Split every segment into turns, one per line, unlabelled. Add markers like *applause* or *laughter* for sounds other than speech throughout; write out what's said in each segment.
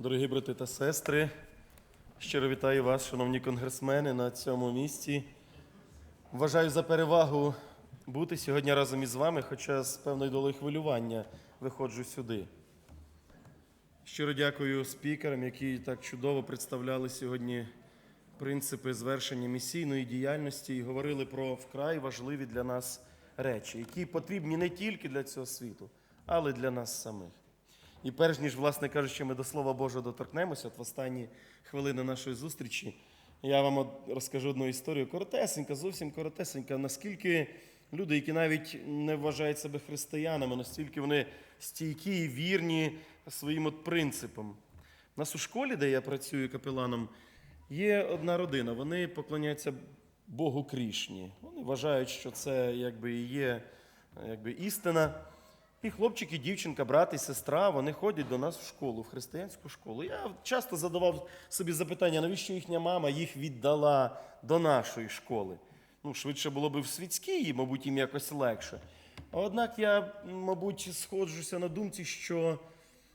Дорогі брати та сестри, щиро вітаю вас, шановні конгресмени, на цьому місці. Вважаю за перевагу бути сьогодні разом із вами, хоча з певною долею хвилювання виходжу сюди. Щиро дякую спікерам, які так чудово представляли сьогодні принципи звершення місійної діяльності і говорили про вкрай важливі для нас речі, які потрібні не тільки для цього світу, але й для нас самих. І перш ніж, власне кажучи, ми до Слова Божого доторкнемося, от в останні хвилини нашої зустрічі, я вам розкажу одну історію. Коротесенька, зовсім коротесенька, наскільки люди, які навіть не вважають себе християнами, настільки вони стійкі і вірні своїм от принципам. У нас у школі, де я працюю капеланом, є одна родина. Вони поклоняються Богу Крішні. Вони вважають, що це якби і є якби, істина. І хлопчик, і дівчинка, брат і сестра, вони ходять до нас в школу, в християнську школу. Я часто задавав собі запитання, навіщо їхня мама їх віддала до нашої школи. Ну, швидше було б в світській, мабуть, їм якось легше. Однак я, мабуть, сходжуся на думці, що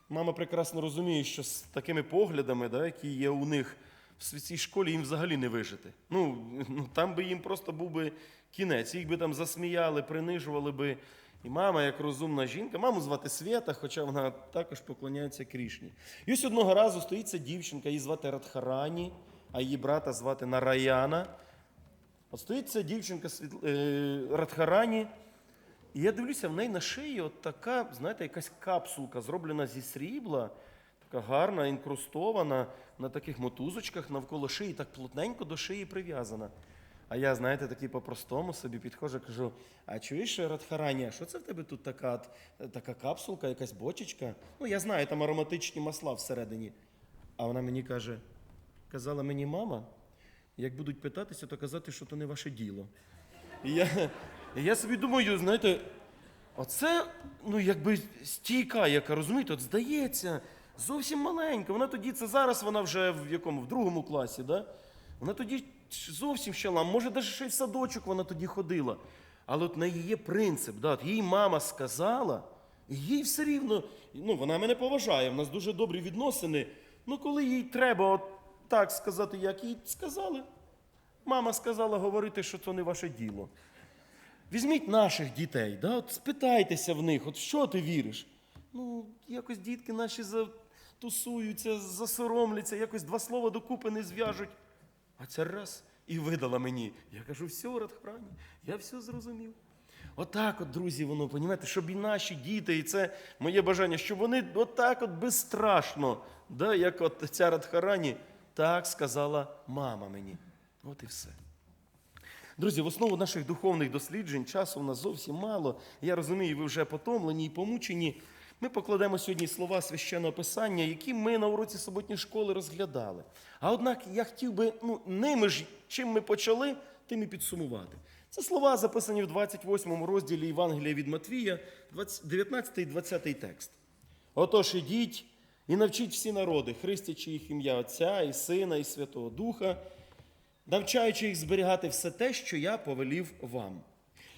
мама прекрасно розуміє, що з такими поглядами, да, які є у них в світській школі, їм взагалі не вижити. Ну, ну там би їм просто був би кінець. Їх би там засміяли, принижували би. І мама, як розумна жінка, маму звати Свята, хоча вона також поклоняється Крішні. І ось одного разу стоїть ця дівчинка, її звати Радхарані, а її брата звати Нараяна. От стоїть ця дівчинка е, Радхарані, і я дивлюся, в неї на шиї от така, знаєте, якась капсулка, зроблена зі срібла, така гарна, інкрустована на таких мотузочках навколо шиї, так плотненько до шиї прив'язана. А я, знаєте, такий по-простому собі підходжу, кажу: а чуєш, Радхарані, що це в тебе тут така, така капсулка, якась бочечка? Ну, я знаю, там ароматичні масла всередині. А вона мені каже: казала мені мама, як будуть питатися, то казати, що то не ваше діло. І я, і я собі думаю, знаєте, оце, ну, якби стійка, яка розумієте, от здається, зовсім маленька. Вона тоді, це зараз вона вже в якому, в другому класі, да? Вона тоді зовсім ще лам, може, навіть ще в садочок вона тоді ходила. Але от на її принцип, да? от їй мама сказала, і їй все рівно, ну, вона мене поважає, в нас дуже добрі відносини. Ну, коли їй треба от так сказати, як їй сказали, мама сказала говорити, що це не ваше діло. Візьміть наших дітей, да? от спитайтеся в них, от що ти віриш? Ну, якось дітки наші затусуються, засоромляться, якось два слова докупи не зв'яжуть. А ця раз і видала мені. Я кажу, все, Радхрані, я все зрозумів. Отак, от, друзі, воно, понімаєте, щоб і наші діти, і це моє бажання, щоб вони отак от безстрашно, да, як от ця Радхарані, так сказала мама мені. От і все. Друзі, в основу наших духовних досліджень часу у нас зовсім мало. Я розумію, ви вже потомлені і помучені. Ми покладемо сьогодні слова священного писання, які ми на уроці суботньої школи розглядали. А однак я хотів би ну, ними ж, чим ми почали, тим і підсумувати. Це слова записані в 28 розділі Євангелія від Матвія, 19 і 20 текст. Отож, ідіть і навчіть всі народи, хрестячи їх ім'я Отця і Сина, і Святого Духа, навчаючи їх зберігати все те, що я повелів вам.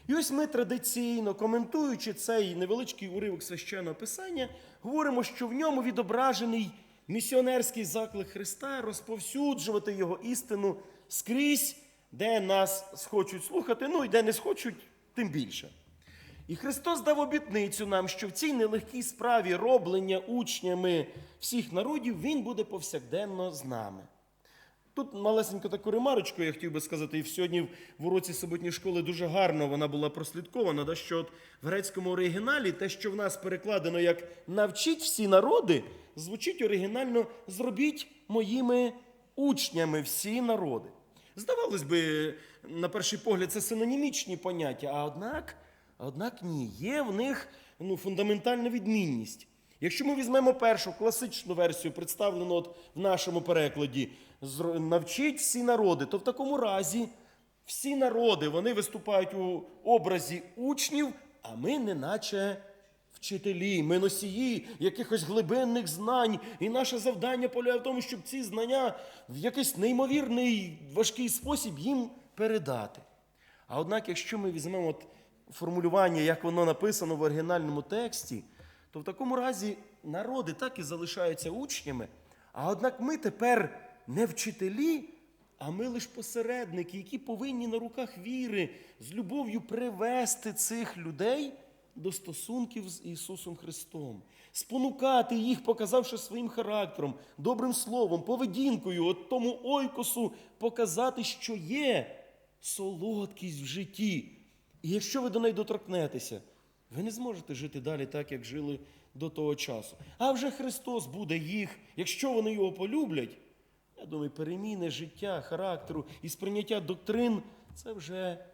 І ось ми традиційно, коментуючи цей невеличкий уривок священного писання, говоримо, що в ньому відображений місіонерський заклик Христа розповсюджувати його істину скрізь, де нас схочуть слухати, ну і де не схочуть, тим більше. І Христос дав обітницю нам, що в цій нелегкій справі роблення учнями всіх народів Він буде повсякденно з нами. Тут малесеньку таку ремарочку я хотів би сказати, і сьогодні в уроці суботньої школи дуже гарно вона була прослідкована, да, що от в грецькому оригіналі те, що в нас перекладено як навчіть всі народи, звучить оригінально зробіть моїми учнями всі народи. Здавалось би, на перший погляд, це синонімічні поняття, а однак, однак ні, є в них ну, фундаментальна відмінність. Якщо ми візьмемо першу класичну версію, представлену от в нашому перекладі, «Зро- навчіть всі народи, то в такому разі всі народи вони виступають у образі учнів, а ми неначе вчителі, ми носії якихось глибинних знань. І наше завдання полягає в тому, щоб ці знання в якийсь неймовірний важкий спосіб їм передати. А однак, якщо ми візьмемо от формулювання, як воно написано в оригінальному тексті, то в такому разі народи так і залишаються учнями, А однак ми тепер не вчителі, а ми лише посередники, які повинні на руках віри з любов'ю привести цих людей до стосунків з Ісусом Христом, спонукати їх, показавши своїм характером, добрим словом, поведінкою, от тому ойкосу, показати, що є солодкість в житті. І якщо ви до неї доторкнетеся, ви не зможете жити далі так, як жили до того часу. А вже Христос буде їх, якщо вони його полюблять. Я думаю, переміни життя, характеру і сприйняття доктрин це вже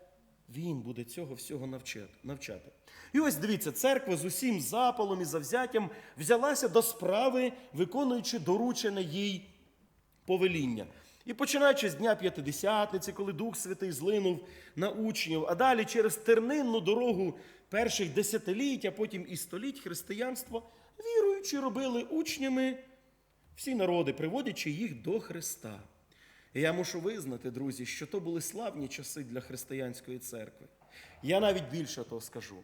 він буде цього всього навчати. І ось дивіться, церква з усім запалом і завзяттям взялася до справи, виконуючи доручене їй повеління. І починаючи з Дня П'ятидесятниці, коли Дух Святий злинув на учнів, а далі через тернинну дорогу перших десятиліть, а потім і століть християнства, віруючи, робили учнями всі народи, приводячи їх до Христа. І я мушу визнати, друзі, що то були славні часи для християнської церкви. Я навіть більше того скажу.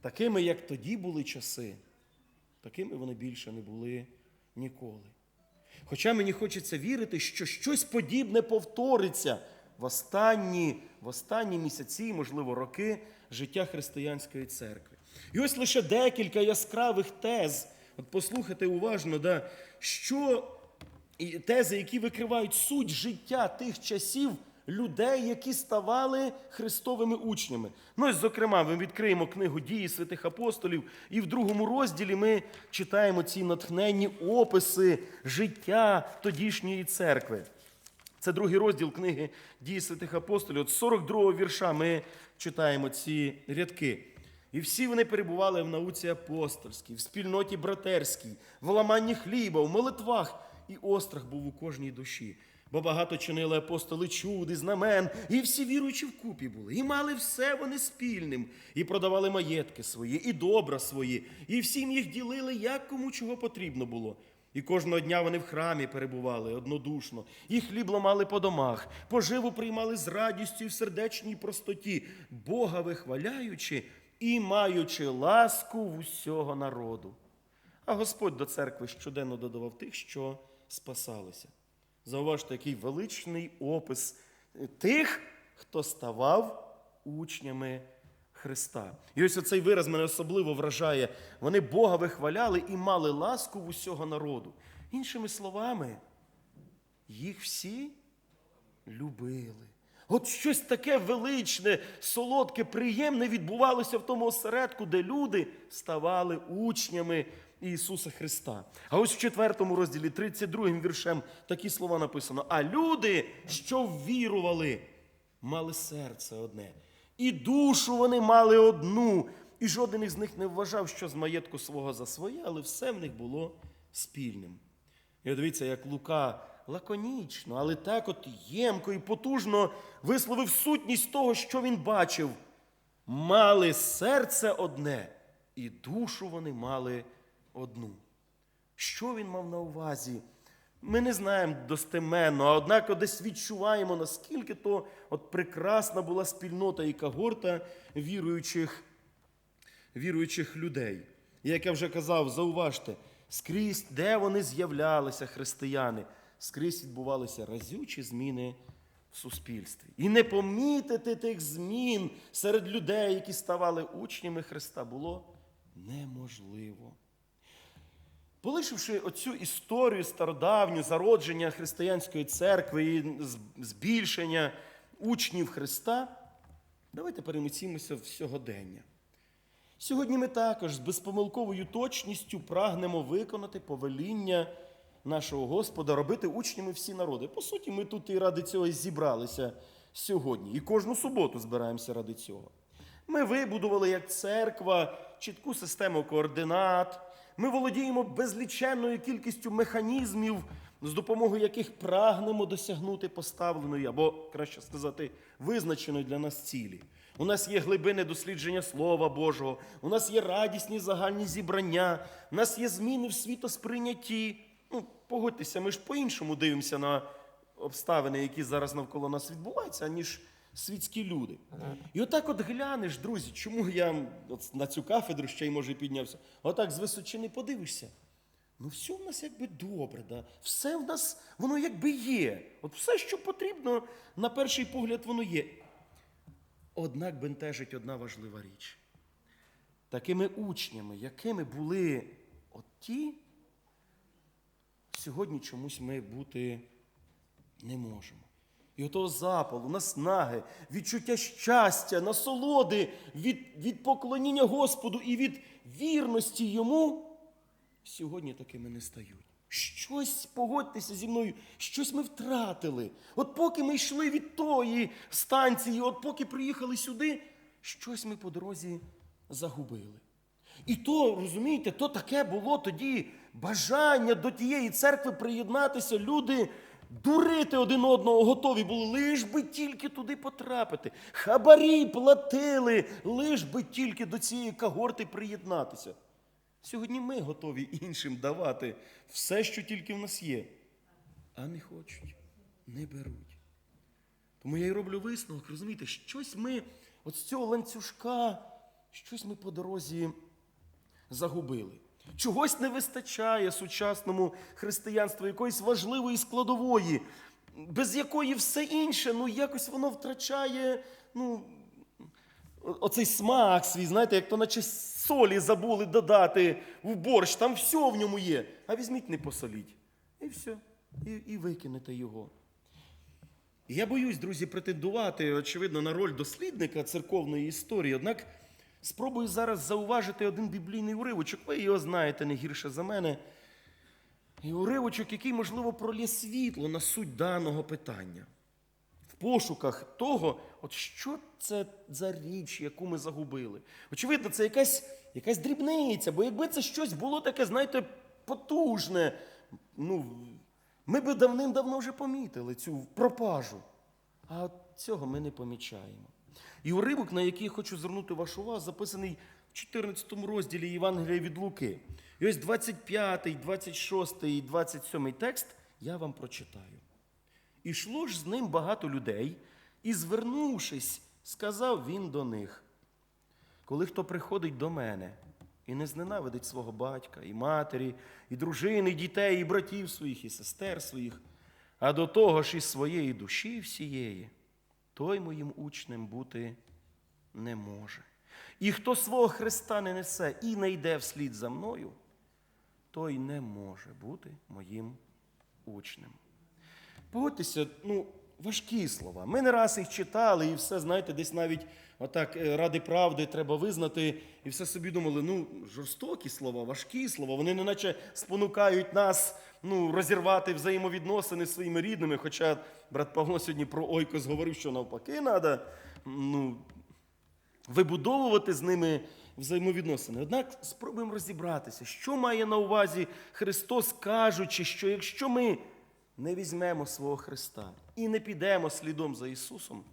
Такими, як тоді були часи, такими вони більше не були ніколи. Хоча мені хочеться вірити, що щось подібне повториться в останні, в останні місяці, можливо, роки життя християнської церкви. І ось лише декілька яскравих тез. От послухайте уважно, да, що і тези, які викривають суть життя тих часів людей, які ставали Христовими учнями. Ну, ось, зокрема, ми відкриємо книгу дії святих апостолів, і в другому розділі ми читаємо ці натхненні описи життя тодішньої церкви. Це другий розділ книги дії святих апостолів. От 42-го вірша ми читаємо ці рядки. І всі вони перебували в науці апостольській, в спільноті братерській, в ламанні хліба, в молитвах, і острах був у кожній душі. Бо багато чинили апостоли чуди, знамен, і всі віруючі вкупі були, і мали все вони спільним, і продавали маєтки свої, і добра свої, і всім їх ділили, як кому чого потрібно було. І кожного дня вони в храмі перебували однодушно, і хліб ламали по домах, поживу приймали з радістю і в сердечній простоті, Бога вихваляючи і маючи ласку в усього народу. А Господь до церкви щоденно додавав тих, що спасалися. Зауважте, який величний опис тих, хто ставав учнями Христа. І ось оцей вираз мене особливо вражає. Вони Бога вихваляли і мали ласку в усього народу. Іншими словами, їх всі любили. От щось таке величне, солодке, приємне відбувалося в тому осередку, де люди ставали учнями Ісуса Христа. А ось в четвертому розділі, 32 віршем, такі слова написано: А люди, що ввірували, мали серце одне, і душу вони мали одну, і жоден із них не вважав, що з маєтку свого за своє, але все в них було спільним. І дивіться, як Лука лаконічно, але так от ємко і потужно висловив сутність того, що він бачив. Мали серце одне, і душу вони мали одну. Що він мав на увазі? Ми не знаємо достеменно, однак десь відчуваємо, наскільки то от прекрасна була спільнота і когорта віруючих, віруючих людей. Як я вже казав, зауважте, скрізь, де вони з'являлися, християни, скрізь відбувалися разючі зміни в суспільстві. І не помітити тих змін серед людей, які ставали учнями Христа, було неможливо. Полишивши оцю історію стародавню зародження християнської церкви і збільшення учнів Христа, давайте переміцімося в сьогодення. Сьогодні ми також з безпомилковою точністю прагнемо виконати повеління нашого Господа, робити учнями всі народи. По суті, ми тут і ради цього зібралися сьогодні. І кожну суботу збираємося ради цього. Ми вибудували як церква чітку систему координат. Ми володіємо безліченною кількістю механізмів, з допомогою яких прагнемо досягнути поставленої, або, краще сказати, визначеної для нас цілі. У нас є глибини дослідження Слова Божого, у нас є радісні загальні зібрання, у нас є зміни в світосприйнятті. Погодьтеся, ми ж по-іншому дивимося на обставини, які зараз навколо нас відбуваються, ніж світські люди. І отак от глянеш, друзі, чому я от на цю кафедру ще й може піднявся? Отак з височини подивишся. ну все в нас якби добре, да? все в нас, воно якби є. От все, що потрібно, на перший погляд, воно є. Однак бентежить одна важлива річ. Такими учнями, якими були от ті, сьогодні чомусь ми бути не можемо. І отого запалу, наснаги, відчуття щастя, насолоди від, від поклоніння Господу і від вірності йому сьогодні такими не стають. Щось, погодьтеся зі мною, щось ми втратили. От поки ми йшли від тої станції, от поки приїхали сюди, щось ми по дорозі загубили. І то, розумієте, то таке було тоді бажання до тієї церкви приєднатися. Люди дурити один одного готові були, лиш би тільки туди потрапити. Хабарі платили, лиш би тільки до цієї когорти приєднатися. Сьогодні ми готові іншим давати все, що тільки в нас є, а не хочуть, не беруть. Тому я й роблю висновок, розумієте, щось ми от з цього ланцюжка, щось ми по дорозі загубили. Чогось не вистачає сучасному християнству, якоїсь важливої складової, без якої все інше, ну якось воно втрачає, ну, оцей смак свій, знаєте, як то наче солі забули додати в борщ, там все в ньому є. А візьміть, не посоліть. І все. І, і викинете його. Я боюсь, друзі, претендувати, очевидно, на роль дослідника церковної історії. Однак спробую зараз зауважити один біблійний уривочок. Ви його знаєте не гірше за мене. І уривочок, який, можливо, пролє світло на суть даного питання. В пошуках того, от що це за річ, яку ми загубили. Очевидно, це якась, якась дрібниця, бо якби це щось було таке, знаєте, потужне, ну, ми би давним-давно вже помітили цю пропажу. А цього ми не помічаємо. І уривок, на який я хочу звернути вашу увагу, записаний в 14 розділі Євангелія від Луки. І ось 25, 26 і 27 текст я вам прочитаю. Ішло ж з ним багато людей, і, звернувшись, сказав він до них: коли хто приходить до мене і не зненавидить свого батька, і матері, і дружини, і дітей, і братів своїх, і сестер своїх, а до того ж і своєї душі всієї, той моїм учнем бути не може. І хто свого Христа не несе і не йде вслід за мною, той не може бути моїм учнем. Погодьтеся, ну, важкі слова. Ми не раз їх читали, і все, знаєте, десь навіть отак е, ради правди треба визнати, і все собі думали, ну, жорстокі слова, важкі слова, вони неначе спонукають нас ну, розірвати взаємовідносини з своїми рідними. Хоча брат Павло сьогодні про Ойкос говорив, що навпаки треба ну, вибудовувати з ними взаємовідносини. Однак спробуємо розібратися, що має на увазі Христос, кажучи, що якщо ми не візьмемо свого Христа і не підемо слідом за Ісусом,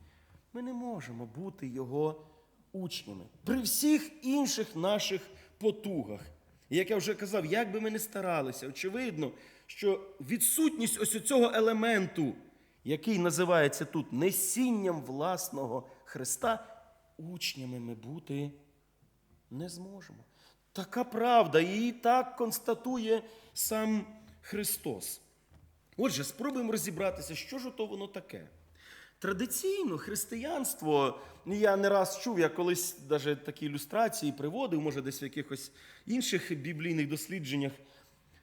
ми не можемо бути Його учнями при всіх інших наших потугах. І як я вже казав, як би ми не старалися, очевидно, що відсутність ось цього елементу, який називається тут несінням власного Христа, учнями ми бути не зможемо. Така правда, її так констатує сам Христос. Отже, спробуємо розібратися, що ж то воно таке. Традиційно християнство, ну, я не раз чув, я колись навіть такі ілюстрації приводив, може, десь в якихось інших біблійних дослідженнях.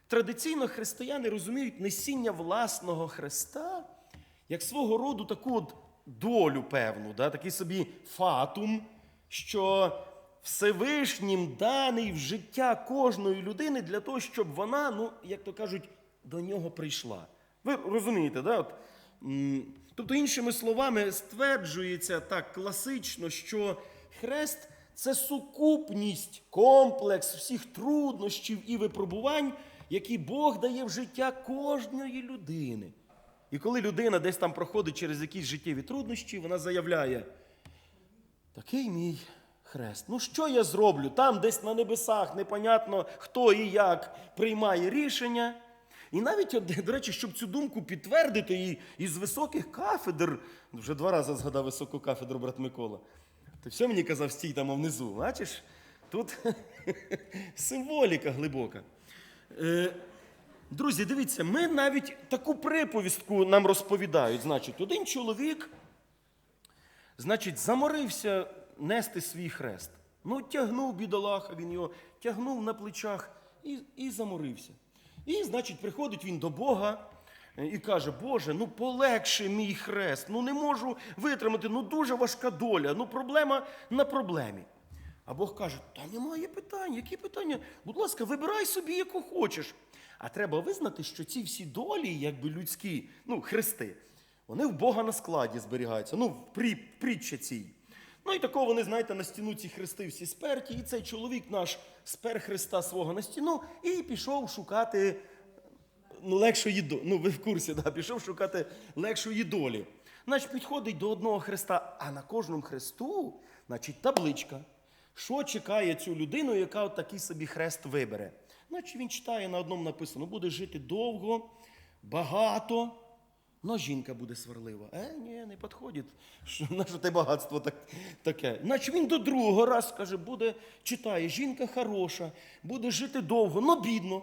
Традиційно християни розуміють несіння власного Христа як свого роду таку от долю певну, да, такий собі фатум, що Всевишнім даний в життя кожної людини для того, щоб вона, ну, як то кажуть, до нього прийшла. Ви розумієте, да? От, тобто, іншими словами, стверджується так класично, що хрест це сукупність, комплекс всіх труднощів і випробувань, які Бог дає в життя кожної людини. І коли людина десь там проходить через якісь життєві труднощі, вона заявляє: такий мій хрест. Ну що я зроблю? Там десь на небесах непонятно, хто і як приймає рішення. І навіть, до речі, щоб цю думку підтвердити і із високих кафедр, вже два рази згадав високу кафедру брат Микола. Ти все мені казав, стій там внизу. Бачиш? Тут *laughs* символіка глибока. Е, друзі, дивіться, ми навіть таку приповістку нам розповідають. Значить, один чоловік, значить, заморився нести свій хрест. Ну, тягнув бідолаха, він його тягнув на плечах і, і заморився. І, значить, приходить він до Бога е, і каже: Боже, ну полегши мій хрест, ну не можу витримати, ну дуже важка доля, ну проблема на проблемі. А Бог каже: та немає питань, які питання? Будь ласка, вибирай собі, яку хочеш. А треба визнати, що ці всі долі, якби людські, ну, хрести, вони в Бога на складі зберігаються, ну, в притчі цій. Ну і такого вони, знаєте, на стіну ці хрести всі сперті, і цей чоловік наш спер хреста свого на стіну і пішов шукати ну, легшої долі. Ну, ви в курсі, да, пішов шукати легшої долі. Значить, підходить до одного хреста, а на кожному хресту, значить, табличка. Що чекає цю людину, яка от такий собі хрест вибере? Значить, він читає на одному написано: буде жити довго, багато, но жінка буде сварлива. Е, ні, не підходить. Що, на що те багатство так, таке? Значить, він до другого раз каже, буде, читає, жінка хороша, буде жити довго, но бідно.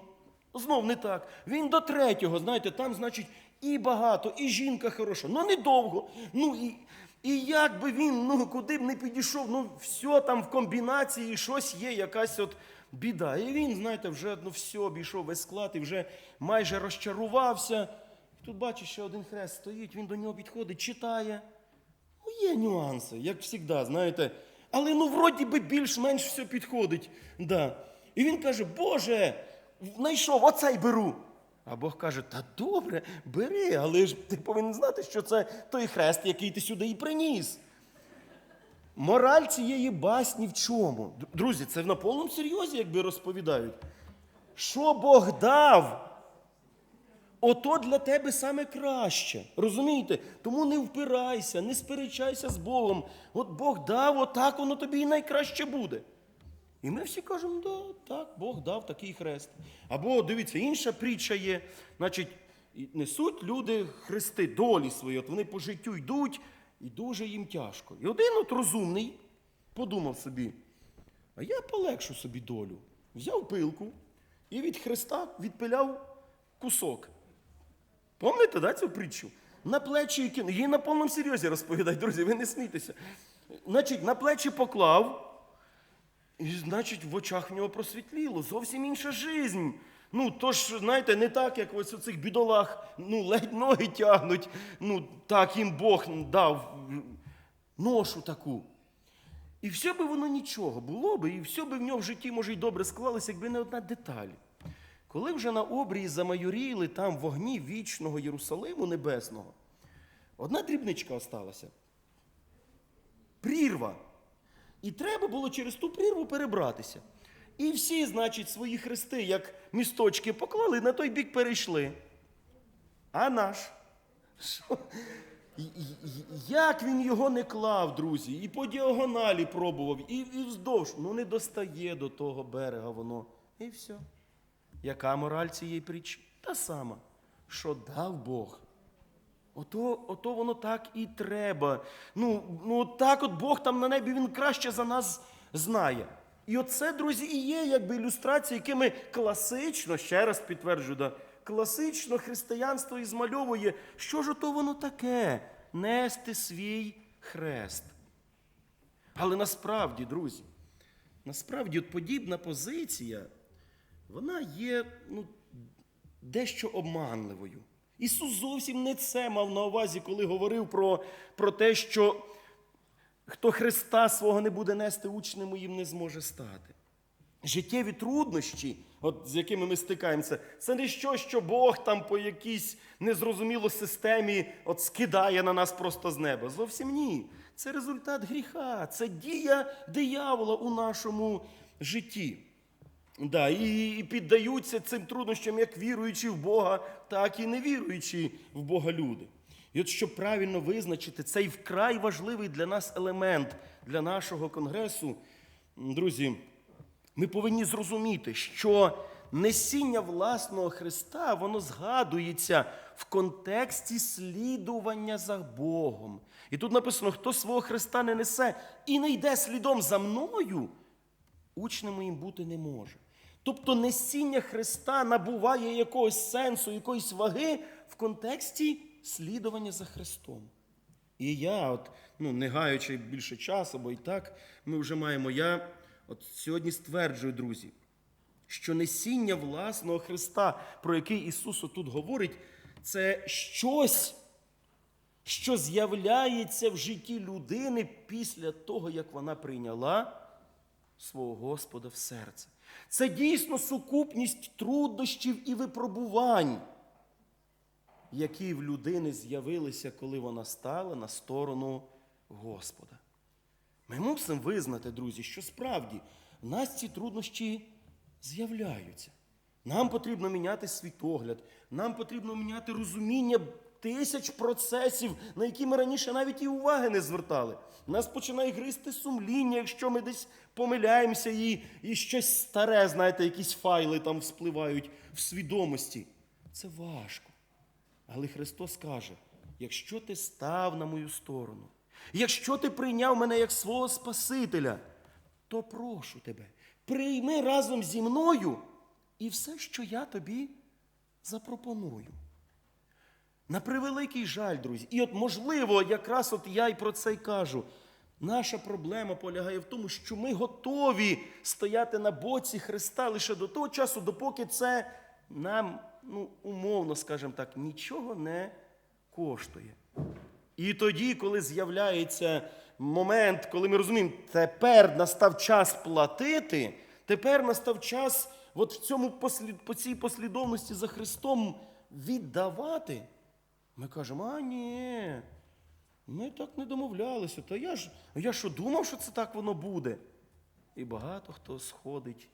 Знов не так. Він до третього, знаєте, там, значить, і багато, і жінка хороша, ну недовго. Ну і, і як би він, ну куди б не підійшов, ну все там в комбінації, щось є, якась от біда. І він, знаєте, вже ну, все, обійшов весь склад і вже майже розчарувався. Тут бачиш, ще один хрест стоїть, він до нього підходить, читає. Ну, є нюанси, як завжди, знаєте. Але ну, вроді би більш-менш все підходить. Да. І він каже, Боже, знайшов, оцей беру. А Бог каже, та добре, бери, але ж ти повинен знати, що це той хрест, який ти сюди і приніс. Мораль цієї басні в чому? Друзі, це на повному серйозі, якби розповідають. Що Бог дав, ото для тебе саме краще. Розумієте? Тому не впирайся, не сперечайся з Богом. От Бог дав, отак воно тобі і найкраще буде. І ми всі кажемо, да, так, Бог дав такий хрест. Або дивіться, інша притча є. Значить, несуть люди хрести, долі свої, от вони по життю йдуть, і дуже їм тяжко. І один от розумний подумав собі, а я полегшу собі долю. Взяв пилку і від хреста відпиляв кусок. Помните, да, цю притчу? На плечі кинув. Її на повному серйозі розповідають, друзі, ви не смійтеся. Значить, на плечі поклав, і, значить, в очах в нього просвітліло. Зовсім інша жизнь. Ну, то ж, знаєте, не так, як ось у цих бідолах, ну, ледь ноги тягнуть, ну, так їм Бог дав ношу таку. І все би воно нічого було би, і все би в нього в житті, може, й добре склалося, якби не одна деталь. Коли вже на обрії замайоріли там вогні вічного Єрусалиму Небесного, одна дрібничка осталася. Прірва. І треба було через ту прірву перебратися. І всі, значить, свої хрести, як місточки поклали, на той бік перейшли. А наш? Що? Як він його не клав, друзі, і по діагоналі пробував, і, і вздовж. Ну не достає до того берега воно. І все. Яка мораль цієї притчі? Та сама, що дав Бог. Ото, ото воно так і треба. Ну, ну так от Бог там на небі, він краще за нас знає. І оце, друзі, і є якби ілюстрація, якими класично, ще раз підтверджую, да, класично християнство і змальовує, що ж ото воно таке нести свій хрест. Але насправді, друзі, насправді от подібна позиція, вона є ну, дещо обманливою. Ісус зовсім не це мав на увазі, коли говорив про, про те, що хто Христа свого не буде нести, учнем моїм не зможе стати. Життєві труднощі, от з якими ми стикаємося, це не що, що Бог там по якійсь незрозуміло системі от скидає на нас просто з неба. Зовсім ні. Це результат гріха, це дія диявола у нашому житті. Да, і, піддаються цим труднощам як віруючі в Бога, так і невіруючі в Бога люди. І от щоб правильно визначити цей вкрай важливий для нас елемент для нашого конгресу, друзі, ми повинні зрозуміти, що несіння власного Христа, воно згадується в контексті слідування за Богом. І тут написано: хто свого Христа не несе і не йде слідом за мною, учнем моїм бути не може. Тобто несіння Христа набуває якогось сенсу, якоїсь ваги в контексті слідування за Христом. І я, от, ну, не гаючи більше часу, бо і так ми вже маємо. Я от сьогодні стверджую, друзі, що несіння власного Христа, про який Ісус тут говорить, це щось, що з'являється в житті людини після того, як вона прийняла свого Господа в серце. Це дійсно сукупність труднощів і випробувань, які в людини з'явилися, коли вона стала на сторону Господа. Ми мусимо визнати, друзі, що справді в нас ці труднощі з'являються. Нам потрібно міняти світогляд, нам потрібно міняти розуміння тисяч процесів, на які ми раніше навіть і уваги не звертали. Нас починає гризти сумління, якщо ми десь помиляємося і, і щось старе, знаєте, якісь файли там вспливають в свідомості. Це важко. Але Христос каже: якщо ти став на мою сторону, якщо ти прийняв мене як свого Спасителя, то прошу тебе, прийми разом зі мною і все, що я тобі запропоную. На превеликий жаль, друзі. І от, можливо, якраз от я й про це й кажу. Наша проблема полягає в тому, що ми готові стояти на боці Христа лише до того часу, допоки це нам, ну, умовно, скажімо так, нічого не коштує. І тоді, коли з'являється момент, коли ми розуміємо, тепер настав час платити, тепер настав час от в цьому по цій послідовності за Христом віддавати, ми кажемо, а ні, ми так не домовлялися. Та я ж, я що думав, що це так воно буде. І багато хто сходить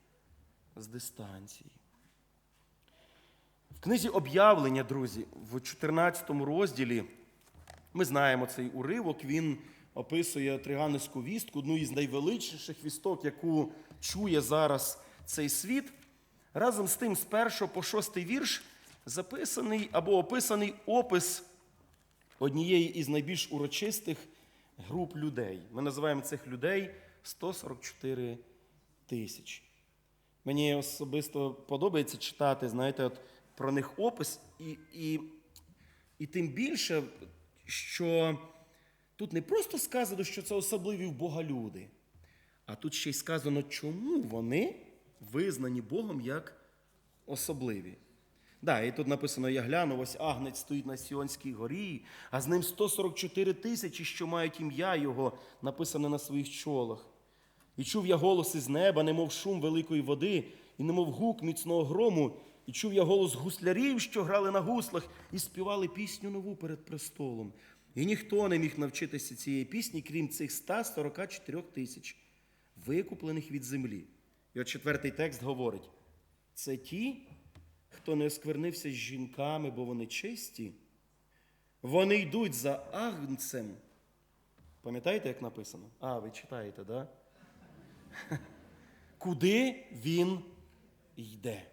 з дистанції. В книзі об'явлення, друзі, в 14 розділі ми знаємо цей уривок, він описує Триганівську вістку, одну із найвеличніших вісток, яку чує зараз цей світ. Разом з тим, з першого по шостий вірш записаний або описаний опис однієї із найбільш урочистих груп людей. Ми називаємо цих людей 144 тисячі. Мені особисто подобається читати, знаєте, от про них опис, і, і, і тим більше, що тут не просто сказано, що це особливі в Бога люди, а тут ще й сказано, чому вони визнані Богом як особливі. Да, і тут написано: я гляну, ось агнець стоїть на Сіонській горі, а з ним 144 тисячі, що мають ім'я Його, написане на своїх чолах. І чув я голос із неба, немов шум великої води, і немов гук міцного грому, і чув я голос гуслярів, що грали на гуслах, і співали пісню нову перед престолом. І ніхто не міг навчитися цієї пісні, крім цих 144 тисяч, викуплених від землі. І от четвертий текст говорить: це ті, хто не осквернився з жінками, бо вони чисті, вони йдуть за агнцем. Пам'ятаєте, як написано? А, ви читаєте, да? *laughs* Куди він йде?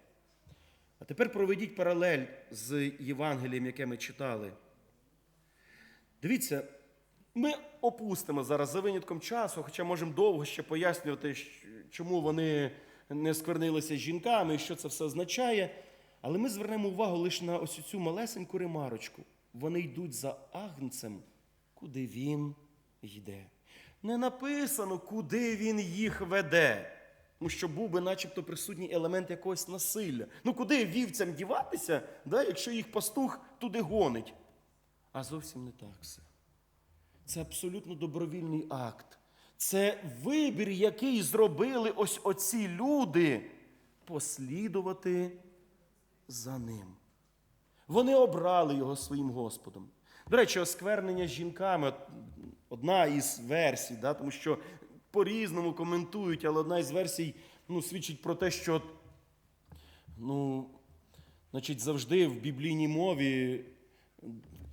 А тепер проведіть паралель з Євангелієм, яке ми читали. Дивіться, ми опустимо зараз за винятком часу, хоча можемо довго ще пояснювати, чому вони не сквернилися з жінками і що це все означає. Але ми звернемо увагу лише на ось цю малесеньку ремарочку. Вони йдуть за агнцем, куди він йде. Не написано, куди він їх веде. Тому що був би начебто присутній елемент якогось насилля. Ну куди вівцям діватися, да, якщо їх пастух туди гонить? А зовсім не так все. Це абсолютно добровільний акт. Це вибір, який зробили ось оці люди послідувати за ним. Вони обрали його своїм Господом. До речі, осквернення жінками одна із версій, да, тому що по-різному коментують, але одна із версій ну, свідчить про те, що ну, значить, завжди в біблійній мові,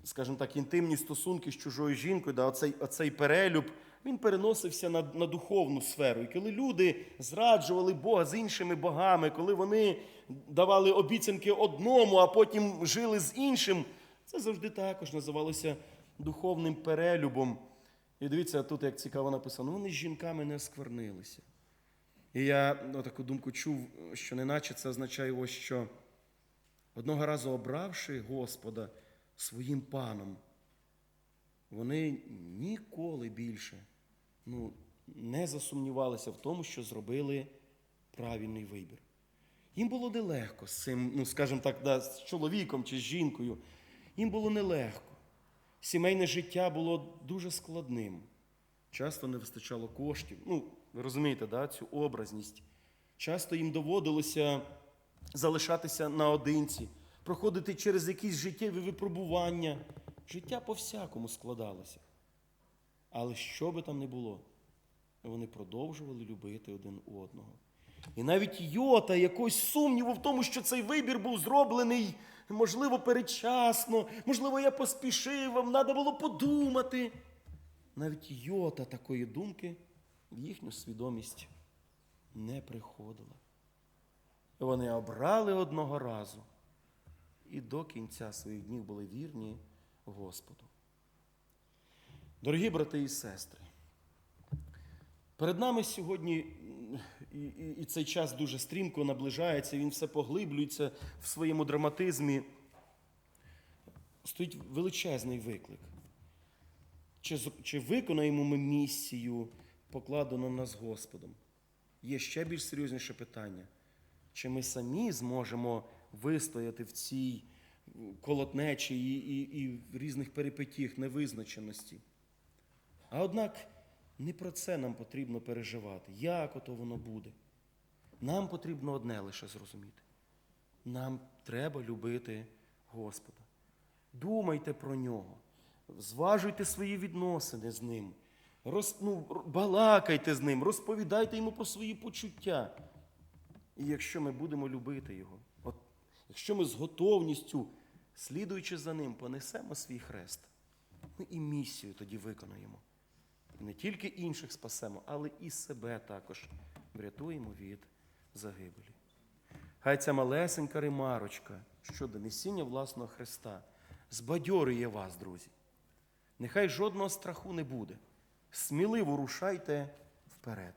скажімо так, інтимні стосунки з чужою жінкою, да, оцей, оцей перелюб, він переносився на, на духовну сферу. І коли люди зраджували Бога з іншими богами, коли вони давали обіцянки одному, а потім жили з іншим, це завжди також називалося духовним перелюбом. І дивіться, тут як цікаво написано, вони з жінками не осквернилися. І я ну, таку думку чув, що неначе це означає ось що одного разу обравши Господа своїм паном, вони ніколи більше ну, не засумнівалися в тому, що зробили правильний вибір. Їм було нелегко з цим, ну, скажімо так, да, з чоловіком чи з жінкою. Їм було нелегко. Сімейне життя було дуже складним. Часто не вистачало коштів. Ну, ви розумієте, да, цю образність. Часто їм доводилося залишатися наодинці, проходити через якісь життєві випробування. Життя по-всякому складалося. Але що би там не було, вони продовжували любити один одного. І навіть йота якогось сумніву в тому, що цей вибір був зроблений, можливо, передчасно, можливо, я поспішив, вам треба було подумати. Навіть йота такої думки в їхню свідомість не приходила. Вони обрали одного разу і до кінця своїх днів були вірні Господу. Дорогі брати і сестри, перед нами сьогодні і, і, і цей час дуже стрімко наближається, він все поглиблюється в своєму драматизмі. Стоїть величезний виклик. Чи, чи виконаємо ми місію, покладену нас Господом? Є ще більш серйозніше питання. Чи ми самі зможемо вистояти в цій колотнечі і, і, і різних перипетіях невизначеності? А однак не про це нам потрібно переживати, як ото воно буде. Нам потрібно одне лише зрозуміти. Нам треба любити Господа. Думайте про нього, зважуйте свої відносини з ним, роз, ну, балакайте з ним, розповідайте йому про свої почуття. І якщо ми будемо любити його, якщо ми з готовністю, слідуючи за ним, понесемо свій хрест, ми і місію тоді виконаємо. І не тільки інших спасемо, але і себе також врятуємо від загибелі. Хай ця малесенька ремарочка щодо несіння власного Христа збадьорює вас, друзі. Нехай жодного страху не буде. Сміливо рушайте вперед,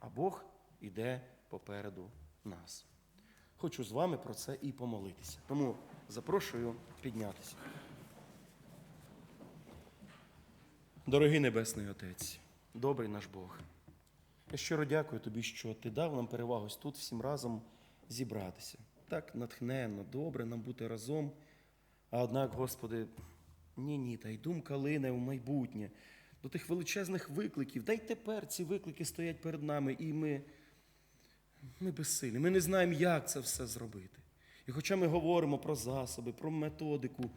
а Бог іде попереду нас. Хочу з вами про це і помолитися. Тому запрошую піднятися. Дорогий Небесний Отець, добрий наш Бог. Я щиро дякую тобі, що ти дав нам перевагу тут всім разом зібратися. Так натхненно, добре нам бути разом. А однак, Господи, ні, ні, та й думка лине в майбутнє до тих величезних викликів. Та й тепер ці виклики стоять перед нами, і ми, ми безсилі. Ми не знаємо, як це все зробити. І хоча ми говоримо про засоби, про методику,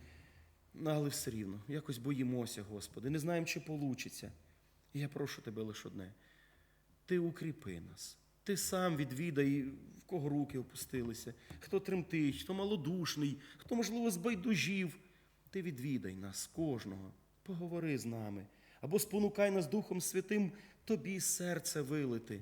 ну, але все рівно, якось боїмося, Господи, не знаємо, чи вийде. І я прошу тебе лише одне. Ти укріпи нас. Ти сам відвідай, в кого руки опустилися, хто тремтить, хто малодушний, хто, можливо, збайдужів. Ти відвідай нас кожного, поговори з нами, або спонукай нас Духом Святим тобі серце вилити.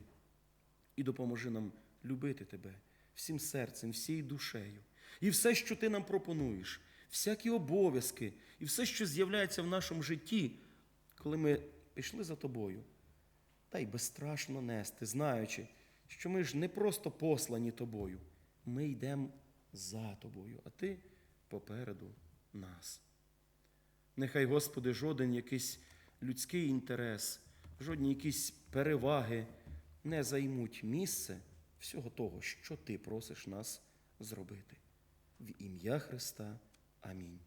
І допоможи нам любити тебе всім серцем, всією душею. І все, що ти нам пропонуєш, всякі обов'язки, і все, що з'являється в нашому житті, коли ми пішли за тобою, та й безстрашно нести, знаючи, що ми ж не просто послані тобою, ми йдемо за тобою, а ти попереду нас. Нехай, Господи, жоден якийсь людський інтерес, жодні якісь переваги не займуть місце всього того, що ти просиш нас зробити. В ім'я Христа. Амінь.